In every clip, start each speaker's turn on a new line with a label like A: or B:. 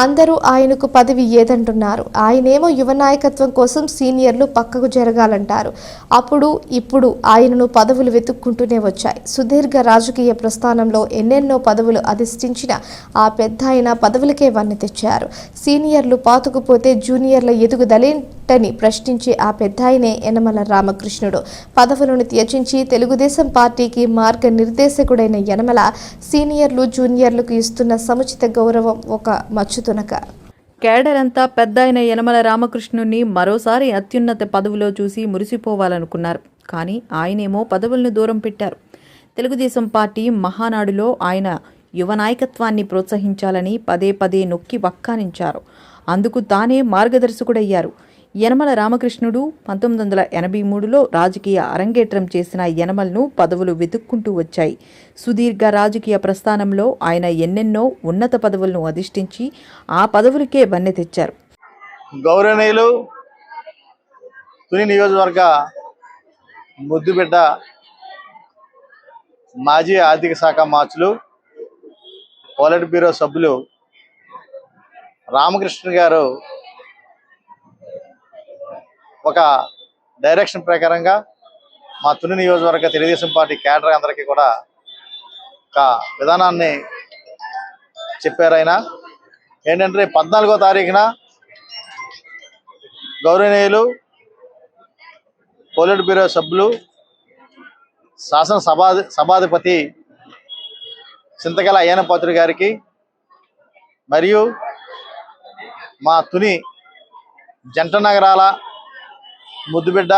A: అందరూ ఆయనకు పదవి ఏదంటున్నారు? ఆయనేమో యువ నాయకత్వం కోసం సీనియర్లు పక్కకు జరగాలంటారు. అప్పుడు ఇప్పుడు ఆయనను పదవులు వెతుక్కుంటూనే వచ్చాయి. సుదీర్ఘ రాజకీయ ప్రస్థానంలో ఎన్నెన్నో పదవులు అధిష్ఠించిన ఆ పెద్ద ఆయన పదవులకే వన్నె తెచ్చారు. సీనియర్లు పాతుకుపోతే జూనియర్ల ఎదుగుదలేంటని ప్రశ్నించే ఆ పెద్ద ఆయనే యనమల రామకృష్ణుడు. పదవులను త్యజించి తెలుగుదేశం పార్టీకి మార్గ నిర్దేశకుడైన యనమల సీనియర్లు జూనియర్లకు ఇస్తున్న సముచిత గౌరవం ఒక మచ్చు తునక.
B: కేడర్ అంతా పెద్ద అయిన యనమల రామకృష్ణుణ్ణి మరోసారి అత్యున్నత పదవిలో చూసి మురిసిపోవాలనుకున్నారు. కానీ ఆయనేమో పదవులను దూరం పెట్టారు. తెలుగుదేశం పార్టీ మహానాడులో ఆయన యువ నాయకత్వాన్ని ప్రోత్సహించాలని పదే పదే నొక్కి వక్కానించారు. అందుకు తానే మార్గదర్శకుడయ్యారు. యనమల రామకృష్ణుడు పంతొమ్మిది వందల ఎనభై మూడులో రాజకీయ అరంగేట్రం చేసిన యనమలను పదవులు వెతుక్కుంటూ వచ్చాయి. సుదీర్ఘ రాజకీయ ప్రస్థానంలో ఆయన ఎన్నెన్నో ఉన్నత పదవులను అధిష్ఠించి ఆ పదవులకే వన్నె తెచ్చారు.
C: గౌరవనీయులు తుని నియోజకవర్గ ముద్దుబిడ్డ మాజీ ఆర్థిక శాఖ మార్చులు పోలట్ బ్యూరో సభ్యులు రామకృష్ణ గారు ఒక డైరెక్షన్ ప్రకారంగా మా తుని నియోజకవర్గ తెలుగుదేశం పార్టీ క్యాడర్ అందరికీ కూడా ఒక విధానాన్ని చెప్పారైనా. ఏంటంటే పద్నాలుగో తారీఖున గౌరవనీయులు పోలిట్ బ్యూరో సభ్యులు శాసన సభా సభాధిపతి చింతకల అయ్యనపాత్రి గారికి మరియు మా తుని జంట నగరాల ముద్దుబిడ్డ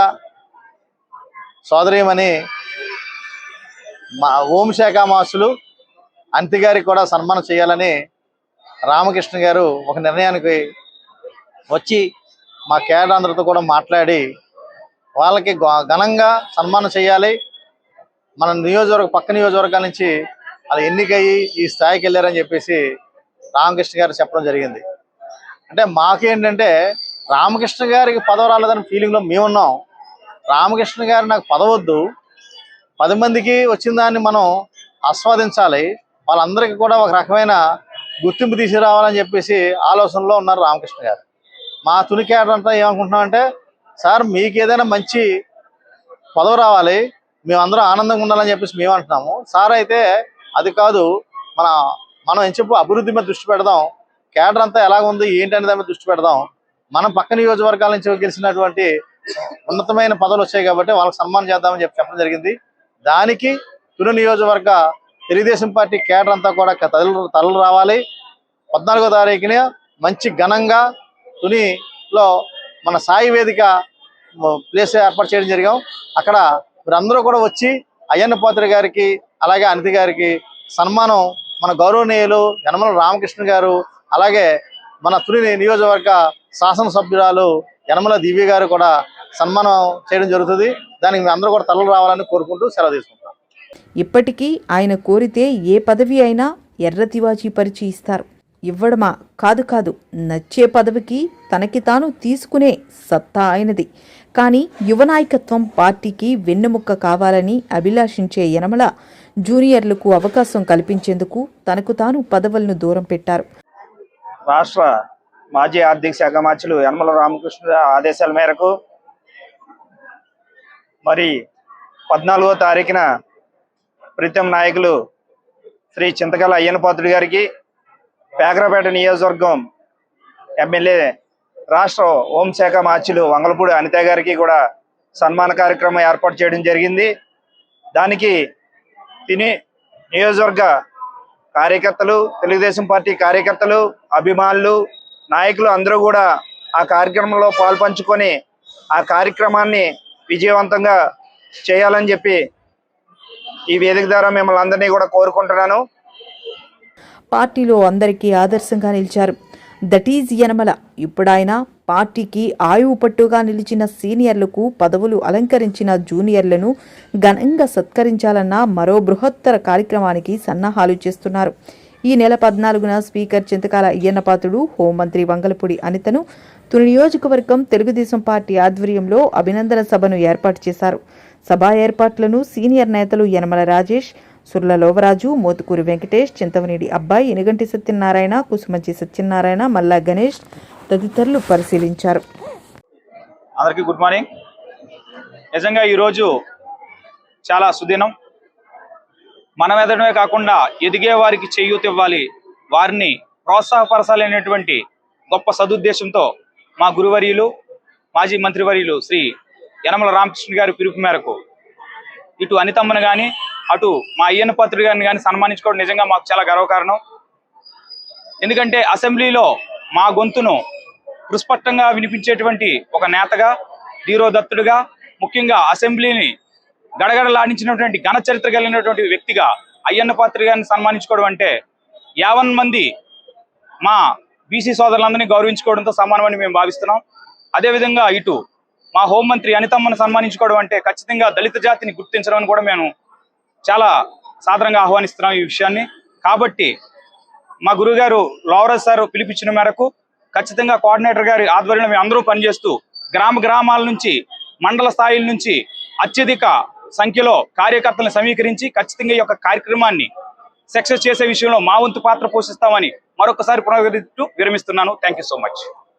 C: సోదరీమణి మా హోంశాఖ మాసులు అంతి గారికి కూడా సన్మానం చేయాలని రామకృష్ణ గారు ఒక నిర్ణయానికి వచ్చి మా కేడర్ కూడా మాట్లాడి వాళ్ళకి ఘనంగా సన్మానం చేయాలి. మన నియోజకవర్గ పక్క నియోజకవర్గాల నుంచి వాళ్ళు ఎన్నికయ్యి ఈ స్థాయికి వెళ్ళారని చెప్పేసి రామకృష్ణ గారు చెప్పడం జరిగింది. అంటే మాకేంటంటే రామకృష్ణ గారికి పదవి రాలేదని ఫీలింగ్లో మేమున్నాం. రామకృష్ణ గారు నాకు పదవద్దు పది మందికి వచ్చిన దాన్ని మనం ఆస్వాదించాలి. వాళ్ళందరికీ కూడా ఒక రకమైన గుర్తింపు తీసుకురావాలని చెప్పేసి ఆలోచనలో ఉన్నారు రామకృష్ణ గారు. మా తుని కేడర్ అంతా ఏమనుకుంటున్నామంటే సార్ మీకు ఏదైనా మంచి పదవి రావాలి. మేమందరం ఆనందంగా ఉండాలని చెప్పేసి మేము అంటున్నాము. సార్ అయితే అది కాదు. మన మనం ఏం చెప్పు అభివృద్ధి మీద దృష్టి పెడదాం. కేడర్ అంతా ఎలా ఉంది ఏంటి అనే దాని మీద దృష్టి పెడదాం. మనం పక్క నియోజకవర్గాల నుంచి గెలిచినటువంటి ఉన్నతమైన పదవులు వచ్చాయి కాబట్టి వాళ్ళకి సన్మానం చేద్దామని చెప్పి చెప్పడం జరిగింది. దానికి తుని నియోజకవర్గ తెలుగుదేశం పార్టీ కేటర్ అంతా కూడా తలలు తలలు రావాలి. పద్నాలుగో తారీఖున మంచి ఘనంగా తునిలో మన సాయి వేదిక ప్లేస్ ఏర్పాటు చేయడం జరిగాం. అక్కడ మీరందరూ కూడా వచ్చి అయ్యన్న పాత్రి గారికి అలాగే అనితి గారికి సన్మానం మన గౌరవనీయులు యనమల రామకృష్ణ గారు అలాగే మన తుని నియోజకవర్గ శాసనసభ్యురాలు యనమల దివ్య గారు కూడా సన్మానం చేయడం జరుగుతుంది. దానికి మీ అందరూ కూడా తలలు రావాలని కోరుకుంటూ సెలవు తీసుకుంటాం
B: ఇప్పటికీ ఆయన కోరితే ఏ పదవి అయినా ఎర్ర తివాచీ పరిచి ఇస్తారు. ఇవ్వడమా? కాదు కాదు. నచ్చే పదవికి తనకి తాను తీసుకునే సత్తా ఆయనది. కానీ యువ నాయకత్వం పార్టీకి వెన్నెముక్క కావాలని అభిలాషించే యనమల జూనియర్లకు అవకాశం కల్పించేందుకు తనకు తాను పదవులను దూరం పెట్టారు.
D: రాష్ట్ర మాజీ ఆర్థిక శాఖ మంత్రులు యనమల రామకృష్ణ ఆదేశాల మేరకు మరి పద్నాలుగో తారీఖున ప్రీతం నాయకులు శ్రీ చింతకల అయ్యనపాత్రుడి గారికి పేకరపేట నియోజకవర్గం ఎమ్మెల్యే రాష్ట్ర హోంశాఖ మార్చులు వంగలపూడి అనిత గారికి కూడా సన్మాన కార్యక్రమం ఏర్పాటు చేయడం జరిగింది. దానికి తిని నియోజకవర్గ కార్యకర్తలు తెలుగుదేశం పార్టీ కార్యకర్తలు అభిమానులు నాయకులు అందరూ కూడా ఆ కార్యక్రమంలో పాల్పంచుకొని ఆ కార్యక్రమాన్ని విజయవంతంగా చేయాలని చెప్పి ఈ వేదిక ద్వారా మిమ్మల్ని అందరినీ కూడా కోరుకుంటున్నాను.
B: పార్టీలో అందరికీ ఆదర్శంగా నిలిచారు. That is Yanamala. ఇప్పుడాయన పార్టీకి ఆయువు పట్టుగా నిలిచిన సీనియర్లకు పదవులు అలంకరించిన జూనియర్లను ఘనంగా సత్కరించాలన్న మరో బృహత్తర కార్యక్రమానికి సన్నాహాలు చేస్తున్నారు. ఈ నెల పద్నాలుగున స్పీకర్ చింతకాల అయ్యన్నపాత్రుడు హోంమంత్రి వంగలపూడి అనితను తుని నియోజకవర్గం తెలుగుదేశం పార్టీ ఆధ్వర్యంలో అభినందన సభను ఏర్పాటు చేశారు. సభా ఏర్పాట్లను సీనియర్ నేతలు యనమల రాజేష్ సుర్ల లోవరాజు మోతుకూరు వెంకటేష్ చింతవనేడి అబ్బాయి ఎనుగంటి సత్యనారాయణ కుసుమంచి సత్యనారాయణ మల్లా గణేష్ తదితరులు పరిశీలించారు.
D: అందరికీ గుడ్ మార్నింగ్. నిజంగా ఈరోజు చాలా సుదినం. మనం ఎదడమే కాకుండా ఎదిగే వారికి చేయూత ఇవ్వాలి. వారిని ప్రోత్సాహపరచాలనేటువంటి గొప్ప సదుద్దేశంతో మా గురువర్యులు మాజీ మంత్రివర్యులు శ్రీ యనమల రామకృష్ణ గారి పిలుపు మేరకు ఇటు అనితమ్మను కానీ అటు మా అయ్యన్న పత్రుడు గారిని కానీ సన్మానించుకోవడం నిజంగా మాకు చాలా గర్వకారణం. ఎందుకంటే అసెంబ్లీలో మా గొంతును పుష్పష్టంగా వినిపించేటువంటి ఒక నేతగా ధీరోదత్తుడుగా ముఖ్యంగా అసెంబ్లీని గడగడలాడించినటువంటి ఘన చరిత్ర కలిగినటువంటి వ్యక్తిగా అయ్యన్న పాత్రి గారిని సన్మానించుకోవడం అంటే యావన్ మంది మా బీసీ సోదరులందరినీ గౌరవించుకోవడంతో సమానమని మేము భావిస్తున్నాం. అదేవిధంగా ఇటు మా హోంమంత్రి అనితమ్మను సన్మానించుకోవడం అంటే ఖచ్చితంగా దళిత జాతిని గుర్తించడం అని కూడా మేము చాలా సాధారణంగా ఆహ్వానిస్తున్నాం ఈ విషయాన్ని. కాబట్టి మా గురుగారు లోవరస్ సార్ పిలిపించిన మేరకు ఖచ్చితంగా కోఆర్డినేటర్ గారి ఆధ్వర్యంలో మేము అందరూ పనిచేస్తూ గ్రామ గ్రామాల నుంచి మండల స్థాయిల నుంచి అత్యధిక సంఖ్యలో కార్యకర్తలను సమీకరించి ఖచ్చితంగా ఈ యొక్క కార్యక్రమాన్ని సక్సెస్ చేసే విషయంలో మా వంతు పాత్ర పోషిస్తామని మరొకసారి పునరుద్ధరిస్తూ విరమిస్తున్నాను. Thank so much